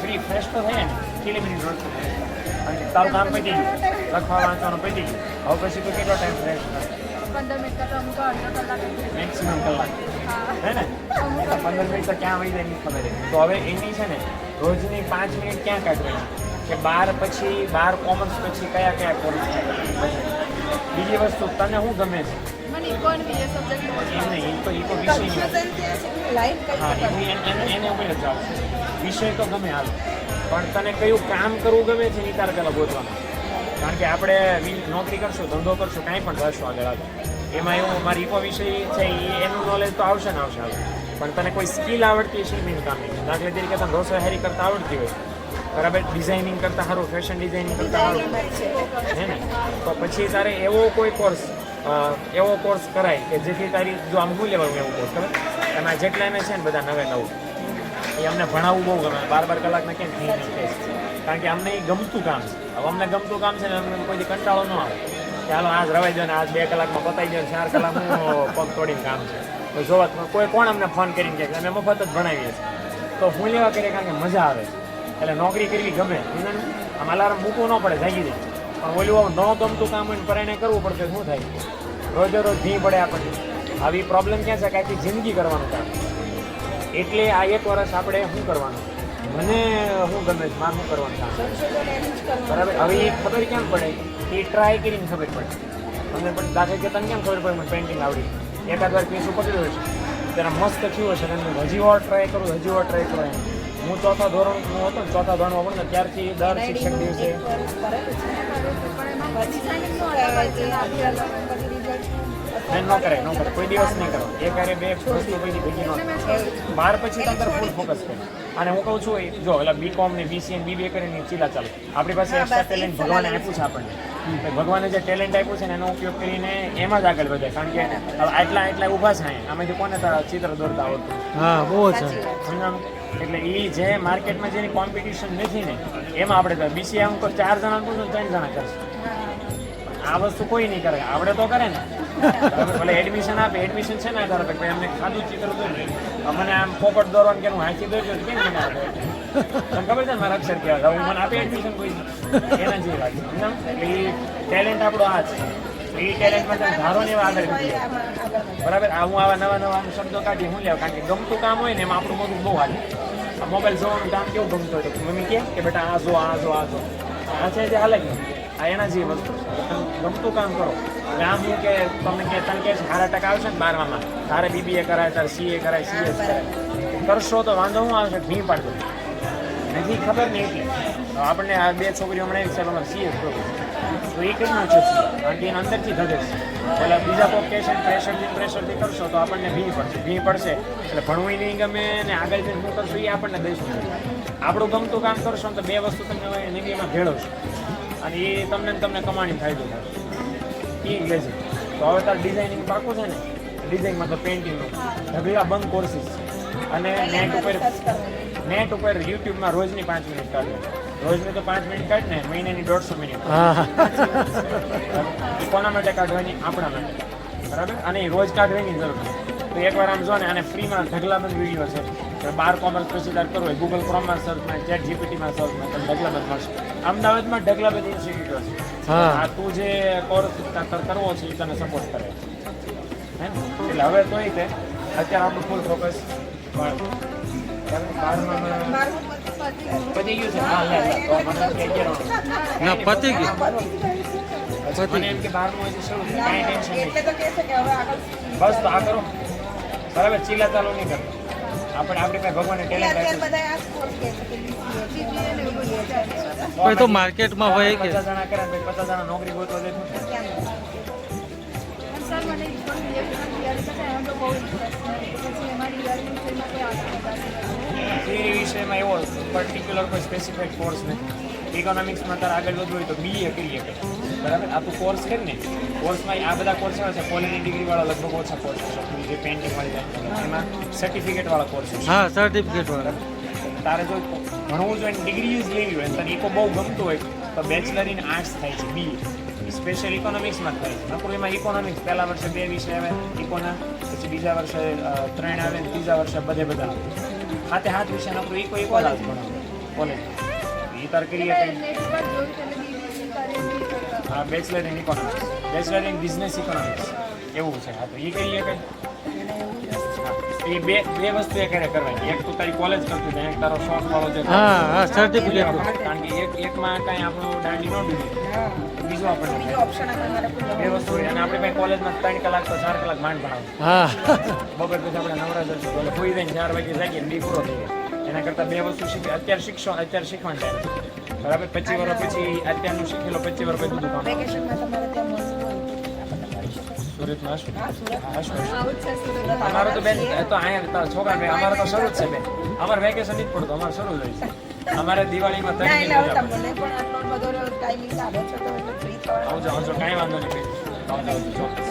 Free fresh તો થઈએ ને કેટલી મિનિટ રોજ અને તારું કામ પતી ગયું. લખવા વાંચવાનું પતી ગયું. હવે પછી તો કેટલો ટાઈમ ફ્રેશ થાય? મેક્સિમમ કલાક હે. ને? પંદર મિનિટ તો ક્યાં વહી જાય નહીં ખબર તો હવે એની છે ને રોજની પાંચ મિનિટ ક્યાં કાઢવાની? કે બાર પછી બાર કોમર્સ પછી કયા કયા કોર્સ બીજી વસ્તુ તને શું ગમે છે? મને ઇકોનોમી એ સબ્જેક્ટ બહુ એમ નહીં એ તો એ તો વિષય કન્ફ્યુઝન કઈ હા રીતે એને એને ઉપર જાવ વિષય તો ગમે હાલ. પણ તને કયું કામ કરવું ગમે છે એ તારે પહેલાં ગોતવાનું. કારણ કે આપણે નોકરી કરશું ધંધો કરશું કાંઈ પણ કરશું આગળ આગળ. એમાં એવું મારી ઇકો વિષય છે એ એનું નોલેજ તો આવશે ને આવશે આવશે પણ તને કોઈ સ્કિલ આવડતી હશે મેન કામ નહીં દાખલા તરીકે તને રસોઈ હેરી કરતા આવડતી હોય. બરાબર? ડિઝાઇનિંગ કરતા સારું ફેશન ડિઝાઇનિંગ કરતા સારું. હે ને? તો પછી તારે એવો કોઈ કોર્સ એવો કોર્સ કરાય કે જેથી તારી જો આમ હું લેવાનું એવો કોર્સ ખબર? એમાં જેટલા એને છે ને બધા નવે નવું. એ અમને ભણાવવું બહુ ગમે. બાર બાર કલાકના કેમ થઈ નહીં કારણ કે અમને એ ગમતું કામ છે. હવે અમને ગમતું કામ છે ને અમને કોઈ કંટાળો ન આવે. હાલો, આજ રવાઈ દો ને આજ બે કલાકમાં પતાવી દો ચાર કલાકનું પગ તોડીને કામ છે. તો જોવા કોઈ કોણ અમને ફોન કરીને કે અમે મફત જ ભણાવીએ છીએ. તો હું લેવા કરીએ? કારણ કે મજા આવે. એટલે નોકરી કરવી ગમે? આમ અલાર્મ મૂકવું ન પડે, જાગી જાય. પણ ઓલું ન ગમતું કામ હોય પરાયણે કરવું પડશે, શું થાય? રોજે રોજ ધી પડે આપણને આવી પ્રોબ્લેમ ક્યાં છે? કે જિંદગી કરવાનું કામ. એટલે આ એક વર્ષ આપણે શું કરવાનું? મને શું ગમે છે? મારે શું કરવાનું કામ? બરાબર? હવે એ ખબર કેમ પડે? એ ટ્રાય કરીને ખબર પડે. તમને પણ દાખલ કે તને કેમ ખબર પડે? મને પેઇન્ટિંગ આવડી. એકાદ વાર પીસું પકડ્યું હશે ત્યારે મસ્ત થયું હશે. અને હજી વાર ટ્રાય કરું, હજી વાર ટ્રાય કરું. હું ચોથા ધોરણ હું હતો ને ચોથા ધોરણમાં પણ ત્યારથી દર શિક્ષક દિવસે. છે છે છે નહીં ન કરે ન કરે. કોઈ દિવસ નહીં કરો. એ હારે બે વસ્તુ પછી ભેગી ન બાર પછી તો અંદર ફૂલ ફોકસ કરે. અને હું કહું છું જો એટલે બીકોમ ને બીસીએ એમ બીબીએ કરીને ચીલા ચાલો. આપણી પાસે એક્સ્ટ્રા ટેલેન્ટ ભગવાને આપ્યું છે આપણને. ભગવાને જે ટેલેન્ટ આપ્યું છે ને એનો ઉપયોગ કરીને એમાં જ આગળ વધે. કારણ કે આટલા આટલા ઊભા છે આમાંથી કોને ચિત્ર દોરતા આવડતું. હા બહુ સમજાણું? એટલે એ જે માર્કેટમાં જેની કોમ્પિટિશન નથી ને એમાં આપણે બીસીએ આમ તો ચાર જણા પૂછો ત્રણ જણા કરશે. આ વસ્તુ કોઈ નહીં કરે. આવડે તો કરે ને. ભલે એડમિશન આપે એડમિશન છે ને ધારો કે ભાઈ અમને ખાધું ચિત્ર દોર્યું મને આમ પોપટ દોરવાનું કે હું હાંચી તો કેમ મને તમને ખબર છે મારા અક્ષર કહેવા છે? હું મને આપે એડમિશન કોઈ એના જેવી વાત એટલે એ ટેલેન્ટ આપણો આ છે. એ ટેલેન્ટમાં તમે ધારો ને એવા આગળ. બરાબર? આ હું આવા નવા નવા શબ્દો કાઢી હું લેવા, કારણ કે ગમતું કામ હોય ને એમાં આપણું મોટું બહુ હાલે. મોબાઈલ જોવાનું કામ કેવું ગમતું હોય તો મમ્મી કે બેટા આ જો આ જો આ જો. આ છે જે હાલે. આ એના જે વસ્તુ તમે ગમતું કામ કરો. ગામ હું કે તમને કે તને કે સારા ટકા આવશે ને બારમામાં. તારે બીબીએ કરાય, તારે સીએ કરાય સીએ કરાય. કરશો તો વાંધો શું આવશે? ભી પાડતો નથી ખબર નહીં એટલે. આપણને આ બે છોકરીઓ હમણાં છે સીએસ કરવું. તો એ કેટલું છે કારણ કે એને અંદરથી ધગે છે. એટલે બીજા કોઈ કહેશે પ્રેશરથી પ્રેશરથી કરશો તો આપણને ભી પડશે. ભી પડશે. એટલે ભણવું નહીં ગમે ને આગળ જઈને શું કરશું એ આપણને દઈશું આપણું ગમતું કામ કરશો તો બે વસ્તુ તમને નવીમાં ભેળવશો. અને એ તમને તમને કમાણી ફાયદો થશે એ લેજે તો હવે તાર ડિઝાઇનિંગ પાકું છે ને ડિઝાઇન મતલબ પેઇન્ટિંગનું ઢગલા બંધ કોર્સીસ અને નેટ ઉપર નેટ ઉપર યુટ્યુબમાં રોજની પાંચ મિનિટ કાઢે. રોજની તો પાંચ મિનિટ કાઢ ને મહિનાની દોઢસો મિનિટ. કોના માટે કાઢવાની? આપણા માટે. બરાબર? અને એ રોજ કાઢવાની જરૂર. તો એકવાર આમ જો ને અને ફ્રીમાં ઢગલાબંધ વીડિયો છે. બાર કોમર્સ પછી દર કરવું હોય ગૂગલ ક્રોમમાં સર્ચમાં ચેટ જીપીટીમાં સર્ચમાં તમને ઢગલાબંધ મળશે. અમદાવાદમાં ઢગલાબંધ ઇન્સ્ટિટ્યૂટ છે હા. આ તું જે કોર્સ કરવો છે એ તને સપોર્ટ કરે. હે? ને? એટલે હવે તો એ છે અત્યારે આપણું ફૂલ ફોકસ પતી ગયું. છે. હા ના પતી ગયું. મને એમ કે હજી શરૂ છે. કાંઈ ટેન્શન નહીં એટલે તો કહે છે કે હવે આગળ બસ તો આ કરો. બરાબર ચીલા ચાલુ નહીં કરતા આપણે આપણી પાસે ભગવાને એટલે ટેલેન્ટ આપ્યું તો માર્કેટમાં હોય કે. પચાસ જણા કરે ને પચાસ જણા નોકરી ગોતવા ઇન્ટરેસ્ટ છે વિષયમાં એવો પર્ટિક્યુલર કોઈ સ્પેસિફિક કોર્સ નથી. ઇકોનોમિક્સમાં તારે આગળ વધવું હોય તો બીએ કરીએ. કે બરાબર? આ તું કોર્સ કરે ને. કોર્સમાં આ બધા કોર્સ એવા છે. કોલેજની ડિગ્રીવાળા લગભગ ઓછા કોર્સ છે. જે પેન્ટિંગ વાળી જાય એમાં સર્ટિફિકેટવાળા કોર્સ છે. હા સર્ટિફિકેટ વાળા. તારે જો ભણવું જોઈએ ડિગ્રી યુઝ લેવી હોય તને ઇકો બહુ ગમતું હોય તો બેચલર ઇન આર્ટ્સ થાય છે બી સ્પેશિયલ ઇકોનોમિક્સમાં થાય છે. નકરું એમાં ઇકોનોમિક્સ પહેલા વર્ષે બે વિષય આવે ઇકોના પછી બીજા વર્ષે ત્રણ આવે ત્રીજા વર્ષે બધે બધા આવે. હાથે હાથ વિષય નકરું ઇકો ઇકો જ કોલેજ. એ તાર કરીએ કંઈ હા bachelor in economics bachelor in business economics એવું છે હા તો એ કરીએ કંઈ? એ બે બે વસ્તુ એ કરે કરવાની. એક તો તારી કોલેજ કરતી હતી એક તારો શોખ વાળો જે હા હા સર્ટિફિકેટ કારણ કે એક એકમાં કાંઈ આપણું દાંડી ન ડૂબે. બીજું આપણને ઓપ્શન બે વસ્તુ હોય. અને આપણે ભાઈ કોલેજમાં ત્રણ કલાક તો ચાર કલાક માંડ ભણાવે હા. બપોર પછી આપણે નવરા જશું એટલે હોઈ જઈને ચાર વાગે જાગીએ બી પૂરો થઈ જાય. એના કરતાં બે વસ્તુ શીખી અત્યારે શીખશો અત્યારે શીખવાનું ટાઈમ બરાબર? પચીસ વર્ષ પછી અત્યારનું શીખેલો પચીસ વર્ષ પછી બધું કામ સુરતમાં હશું અમારે તો બેન એ તો અહીંયા છોકરા અમારે તો શરૂ જ છે બેન. અમારે વેકેશન જ પડતું અમારે શરૂ જ હોય છે. અમારે દિવાળીમાં ત્રણ આવજો આવજો કાંઈ વાંધો નહીં આવજો ચોક્કસ.